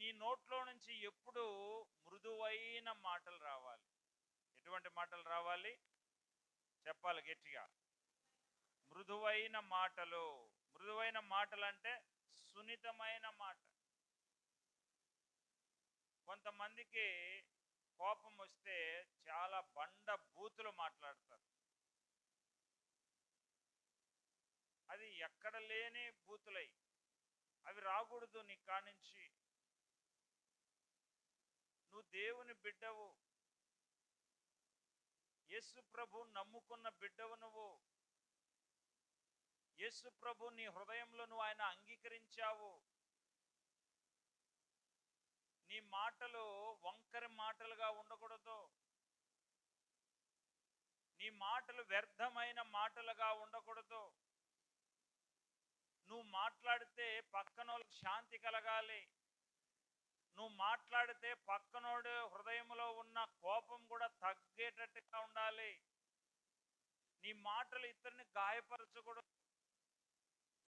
నీ నోట్లో నుంచి ఎప్పుడు మృదువైన మాటలు రావాలి. ఎటువంటి మాటలు రావాలి? చెప్పాలి గట్టిగా. మృదువైన మాటలు. మృదువైన మాటలు అంటే సున్నితమైన మాట. కొంతమందికి కోపం వస్తే చాలా బండ బూతులు మాట్లాడతారు. అది ఎక్కడ లేని బూతులై. అవి రాకూడదు నీ కానించి. దేవుని బిడ్డవు. యేసు ప్రభు నమ్ముకున్న బిడ్డవు నువ్వు. యేసు ప్రభు నీ హృదయంలో నువ్వు ఆయన అంగీకరించావు. నీ మాటలు వంకరి మాటలుగా ఉండకూడదు. నీ మాటలు వ్యర్థమైన మాటలుగా ఉండకూడదు. నువ్వు మాట్లాడితే పక్కనోళ్ళకి శాంతి కలగాలి. నువ్వు మాట్లాడితే పక్కనోడు హృదయంలో ఉన్న కోపం కూడా తగ్గేటట్టుగా ఉండాలి. నీ మాటలు ఇతరుని గాయపరచకూడదు.